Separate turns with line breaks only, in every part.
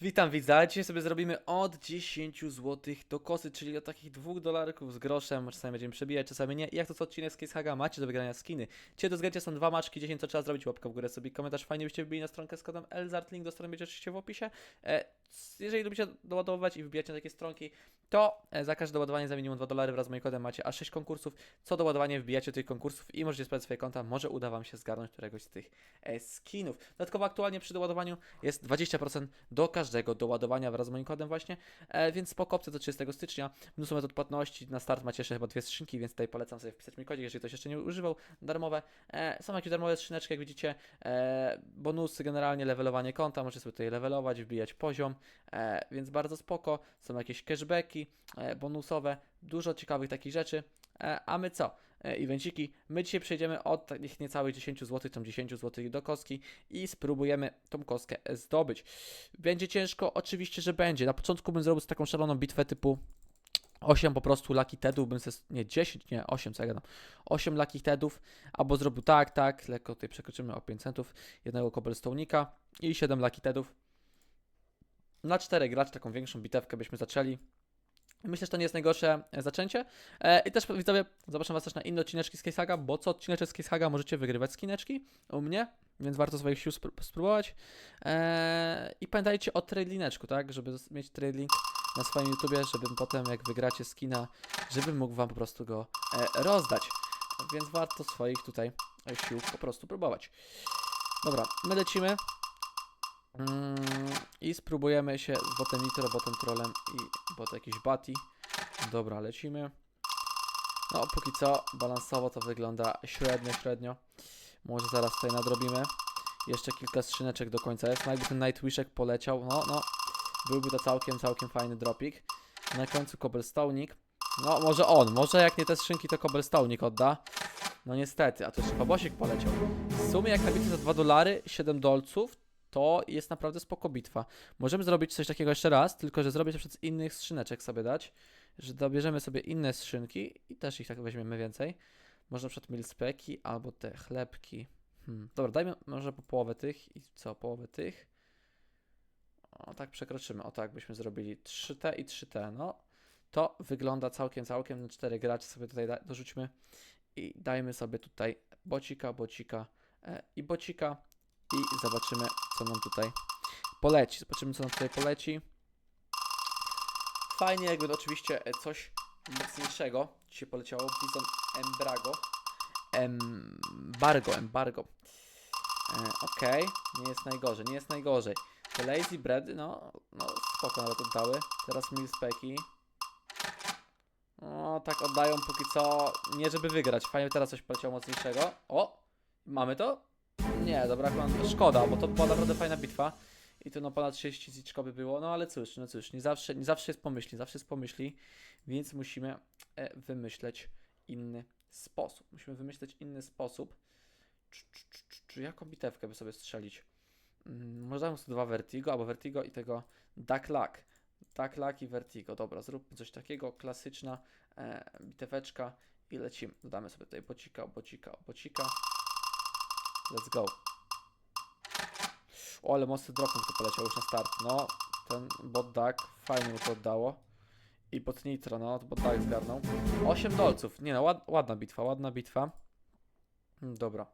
Witam widza, dzisiaj sobie zrobimy od 10 zł do kosy, czyli od takich 2 dolarków z groszem, czasami będziemy przebijać, czasami nie. I jak to co odcinek z Casehaga macie do wygrania skiny. Dzisiaj do zgarnięcia są dwa maczki, 10 co trzeba zrobić, łapka w górę sobie, komentarz fajnie byście wbili na stronkę z kodem Elzart, link do strony będzie oczywiście w opisie. E, jeżeli lubicie doładowywać i wbijacie na takie stronki, to e, za każde doładowanie za minimum 2 dolary wraz z moim kodem macie aż 6 konkursów. Co doładowanie wbijacie do tych konkursów i możecie sprawdzić swoje konta, może uda wam się zgarnąć któregoś z tych e, skinów. Dodatkowo aktualnie przy doładowaniu jest 20% do każdego doładowania wraz z moim kodem właśnie, e, więc spoko opcja do 30 stycznia. Mnóstwo metod płatności, na start macie jeszcze chyba dwie skrzynki, więc tutaj polecam sobie wpisać mój kodzik, jeżeli ktoś jeszcze nie używał, darmowe. E, są jakieś darmowe skrzyneczki, jak widzicie, e, bonusy generalnie, levelowanie konta, możecie sobie tutaj levelować, wbijać poziom, e, więc bardzo spoko. Są jakieś cashbacki e, bonusowe, dużo ciekawych takich rzeczy. E, a my co? Evenciki. My dzisiaj przejdziemy od takich niecałych 10 zł, tam 10 zł do kostki i spróbujemy tą kostkę zdobyć. Będzie ciężko? Oczywiście, że będzie. Na początku bym zrobił taką szaloną bitwę typu 8 po prostu Lucky Tedów, bym se, nie 10, nie 8, co ja gadam, 8 Lucky Tedów, albo zrobił tak, tak, lekko tutaj przekroczymy o 5 centów, jednego Cobblestone'ika i 7 Lucky Tedów. Na 4 grać taką większą bitewkę byśmy zaczęli. Myślę, że to nie jest najgorsze e, zaczęcie. E, I też widzowie, zapraszam Was też na inne odcineczki z Casehaga, bo co odcineczek z Casehaga możecie wygrywać skineczki u mnie, więc warto swoich sił spró- spróbować. E, I pamiętajcie o tradelineczku, tak, żeby mieć trading na swoim YouTubie, żebym potem jak wygracie skina, żebym mógł Wam po prostu go rozdać. Więc warto swoich tutaj sił po prostu próbować. Dobra, my lecimy. Mm, I spróbujemy się z botem Nitro, botem Trollem i bot jakiś Bati. Dobra, lecimy. No, póki co balansowo to wygląda średnio, średnio. Może zaraz tutaj nadrobimy. Jeszcze kilka skrzyneczek do końca jest. No jakby ten Nightwishek poleciał, no, no. Byłby to całkiem, całkiem fajny dropik. Na końcu Cobblestone'ik. No, może on. Może jak nie te skrzynki, to Cobblestone'ik odda. No niestety, a to jeszcze Babosik poleciał. W sumie jak nabicie za 2 dolary, 7 dolców, to jest naprawdę spoko bitwa. Możemy zrobić coś takiego jeszcze raz, tylko że zrobię to przez innych skrzyneczek sobie dać, że dobierzemy sobie inne skrzynki i też ich tak weźmiemy więcej. Może na przykład milspeki albo te chlebki. Hmm. Dobra, dajmy może po połowę tych i co, połowę tych. O, tak przekroczymy. O tak byśmy zrobili 3T i 3T. No, to wygląda całkiem, całkiem. Na 4 gracze sobie tutaj dorzućmy i dajmy sobie tutaj bocika, bocika e, i bocika i zobaczymy, co nam tutaj poleci. Zobaczymy, co nam tutaj poleci. Fajnie, jakby to oczywiście e, coś mocniejszego. Dzisiaj poleciało Bison Embrago. Embargo, embargo. E, Okej, nie jest najgorzej, nie jest najgorzej. Te lazy bready, no, no spoko nawet oddały. Teraz milspeki. No, tak oddają póki co, nie żeby wygrać. Fajnie teraz coś poleciało mocniejszego. O, mamy to? Nie, dobra, akurat szkoda, bo to była naprawdę fajna bitwa. I to no ponad 30 ziczko by było, no ale cóż, no cóż, nie zawsze, nie zawsze jest pomyśli, zawsze jest pomyśli, więc musimy e, wymyśleć inny sposób. Musimy wymyśleć inny sposób. Czy, czy, czy, czy, jaką bitewkę by sobie strzelić? Mm, Może sobie dwa Vertigo, albo Vertigo i tego Duck Luck. Duck Luck i Vertigo. Dobra, zróbmy coś takiego, klasyczna e, biteweczka i lecimy. Dodamy sobie tutaj bocika, bocika, bocika. Let's go. O, ale mocny dropów tu poleciał już na start. No, ten bot duck fajnie mu to oddało. I bot nitro, no, to bot duck zgarnął. 8 dolców. Nie no, ład, ładna bitwa, ładna bitwa. Mm, Dobra.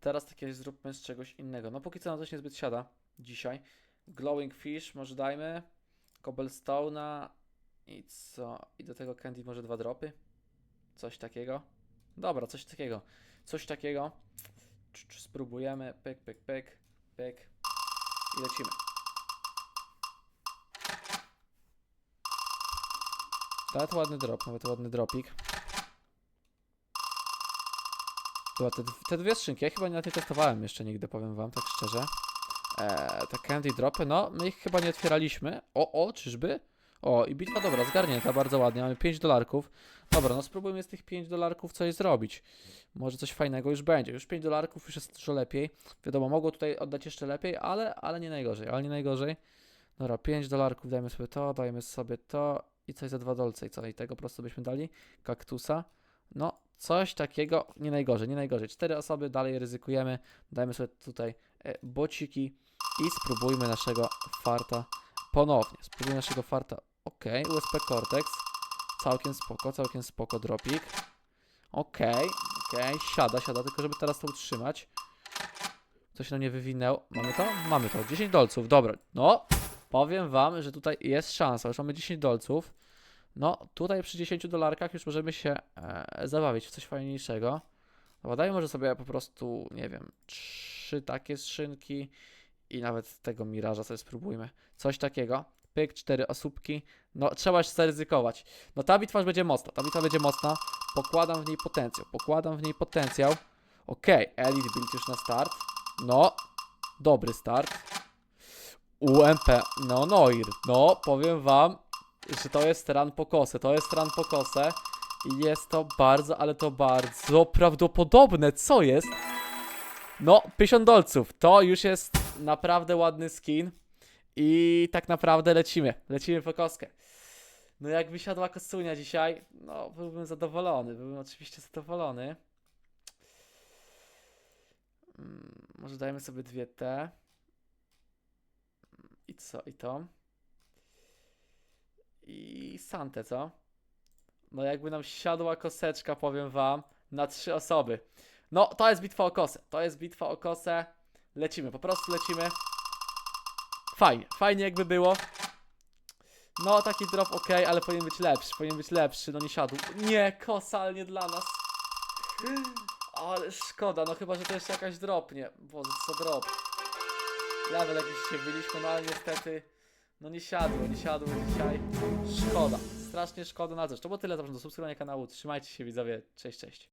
Teraz takie zróbmy z czegoś innego. No póki co na coś niezbyt siada dzisiaj. Glowing Fish może dajmy. Cobblestone'a i co? I do tego Candy może dwa dropy? Coś takiego? Dobra, coś takiego. Coś takiego. Spróbujemy. Pyk, pyk, pyk, pyk. I lecimy. Nawet ładny drop, nawet ładny dropik. Dobra, te, te dwie skrzynki, ja chyba nawet nie testowałem jeszcze nigdy, powiem wam, tak szczerze. Eee, te candy dropy, no, my ich chyba nie otwieraliśmy. O, o, czyżby? O, i bitwa dobra, zgarnięta, bardzo ładnie, mamy 5 dolarków. Dobra, no spróbujmy z tych 5 dolarków coś zrobić. Może coś fajnego już będzie. Już 5 dolarków już jest dużo lepiej. Wiadomo, mogło tutaj oddać jeszcze lepiej, ale, ale nie najgorzej, ale nie najgorzej. Dobra, 5 dolarków, dajmy sobie to, dajmy sobie to i coś za 2 dolce i co? I tego po prostu byśmy dali. Kaktusa. No, coś takiego, nie najgorzej, nie najgorzej. Cztery osoby, dalej ryzykujemy. Dajmy sobie tutaj e, bociki I spróbujmy naszego farta ponownie. Spróbujmy naszego farta. Ok, USP Cortex. Całkiem spoko, całkiem spoko dropik. Okej, okej, siada, siada, tylko żeby teraz to utrzymać. Coś nam nie wywinęło. Mamy to? Mamy to. 10 dolców, dobra. No, powiem wam, że tutaj jest szansa. Już mamy 10 dolców. No, tutaj przy 10 dolarkach już możemy się e, zabawić w coś fajniejszego. Dobra, dajmy może sobie po prostu, nie wiem, trzy takie skrzynki i nawet tego miraża sobie spróbujmy. Coś takiego. Pyk, cztery osóbki. No, trzeba już zaryzykować. No, ta bitwa będzie mocna. Ta bitwa będzie mocna. Pokładam w niej potencjał. Pokładam w niej potencjał. Okej, Elite Build już na start. No, dobry start. UMP, no Noir. No, powiem wam, że to jest ran po kosę. To jest ran po kosę. I jest to bardzo, ale to bardzo prawdopodobne. Co jest? No, 50 dolców. To już jest naprawdę ładny skin. I tak naprawdę lecimy. Lecimy po koskę. No jak wysiadła kostunia dzisiaj, no byłbym zadowolony. Byłbym oczywiście zadowolony. Mm, Może dajmy sobie dwie te. I co? I to. I Santę, co? No jakby nam siadła koseczka, powiem wam, na trzy osoby. No, to jest bitwa o kosę. To jest bitwa o kosę. Lecimy, po prostu lecimy. Fajnie, fajnie jakby było. No, taki drop ok, ale powinien być lepszy, powinien być lepszy, no nie siadł. Nie, kosa, ale nie dla nas. Ale szkoda, no chyba, że to jeszcze jakaś dropnie. Boże, co drop. Level jakiś się byliśmy, no ale niestety, no nie siadło, nie siadło dzisiaj. Szkoda, strasznie szkoda na rzecz. To było tyle, zapraszam do subskrybowania kanału, trzymajcie się widzowie, cześć, cześć.